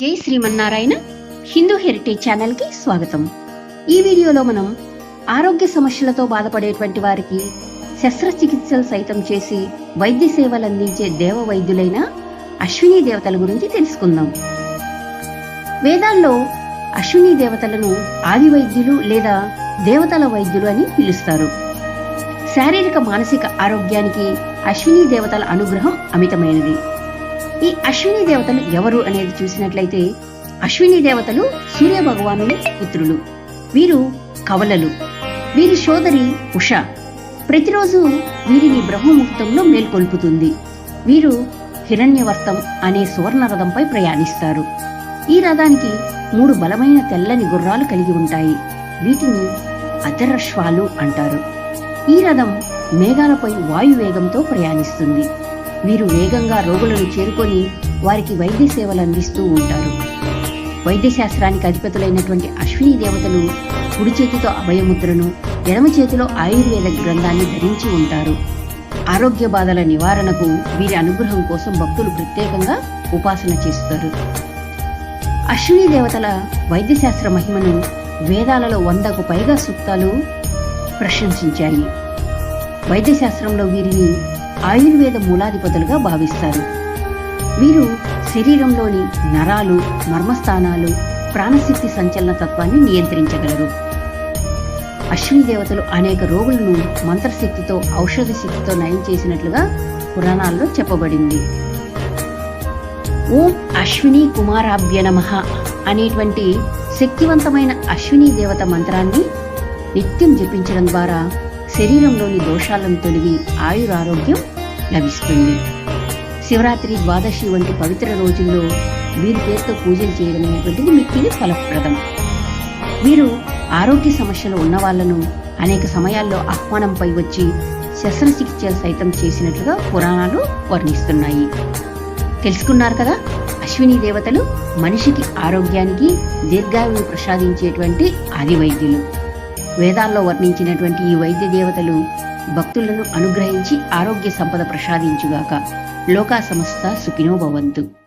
జై శ్రీమన్నారాయణ హిందూ హెరిటేజ్ ఛానల్కి స్వాగతం. ఈ వీడియోలో మనం ఆరోగ్య సమస్యలతో బాధపడేటువంటి వారికి శస్త్రచికిత్సలు సైతం చేసి వైద్య సేవలు అందించే దేవ వైద్యులైన అశ్విని దేవతల గురించి తెలుసుకుందాం. వేదాల్లో అశ్విని దేవతలను ఆది వైద్యులు లేదా దేవతల వైద్యులు అని పిలుస్తారు. శారీరక మానసిక ఆరోగ్యానికి అశ్విని దేవతల అనుగ్రహం అమితమైనది. ఈ అశ్విని దేవతలు ఎవరు అనేది చూసినట్లయితే అశ్విని దేవతలు సూర్య భగవానుని పుత్రులు. వీరు కవలలు. వీరి సోదరి ఉష. ప్రతిరోజు వీరిని బ్రహ్మముహూర్తంలో మేల్కొల్పుతుంది. వీరు హిరణ్యవర్తం అనే సువర్ణ రథంపై ప్రయాణిస్తారు. ఈ రథానికి మూడు బలమైన తెల్లని గుర్రాలు కలిగి ఉంటాయి. వీటిని అతరశ్వాలు అంటారు. ఈ రథం మేఘాలపై వాయువేగంతో ప్రయాణిస్తుంది. వీరు వేగంగా రోగులను చేరుకొని వారికి వైద్య సేవలు అందిస్తూ ఉంటారు. వైద్య శాస్త్రానికి అధిపతులైనటువంటి అశ్విని దేవతలు కుడి చేతితో అభయముద్రను ఎడమ చేతిలో ఆయుర్వేద గ్రంథాన్ని ధరించి ఉంటారు. ఆరోగ్య బాధల నివారణకు వీరి అనుగ్రహం కోసం భక్తులు ప్రత్యేకంగా ఉపాసన చేస్తారు. అశ్విని దేవతల వైద్యశాస్త్ర మహిమను వేదాలలో వందకు పైగా సూక్తాలు ప్రశంసించాయి. వైద్యశాస్త్రంలో వీరిని ఆయుర్వేద మూలాధిపతులుగా భావిస్తారు. వీరు శరీరంలోని నరాలు మర్మస్థానాలు ప్రాణశక్తి సంచలన తత్వాన్ని నియంత్రించగలరు. అశ్విని దేవతలు అనేక రోగులను మంత్రశక్తితో ఔషధ శక్తితో నయం చేసినట్లుగా పురాణాల్లో చెప్పబడింది. ఓం అశ్విని కుమారాభ్య నమః అనేటువంటి శక్తివంతమైన అశ్విని దేవత మంత్రాన్ని నిత్యం జపించడం ద్వారా శరీరంలోని దోషాలను తొలగి ఆయురారోగ్యం లభిస్తుంది. శివరాత్రి ద్వాదశి వంటి పవిత్ర రోజుల్లో వీరి పేరుతో పూజలు చేయడం అనేటువంటిది మిక్కిలి ఫలప్రదం. వీరు ఆరోగ్య సమస్యలు ఉన్న వాళ్ళను అనేక సమయాల్లో ఆహ్వానంపై వచ్చి శస్త్రచికిత్సలు సైతం చేసినట్లుగా పురాణాలు వర్ణిస్తున్నాయి. తెలుసుకున్నారు కదా? అశ్విని దేవతలు మనిషికి ఆరోగ్యానికి దీర్ఘాయువు ప్రసాదించేటువంటి ఆది వైద్యులు వేదాల్లో వర్ణించినటువంటి ఈ వైద్య దేవతలు భక్తులను అనుగ్రహించి ఆరోగ్య సంపద ప్రసాదించుగాక. లోకా సమస్త సుఖినో భవంతు.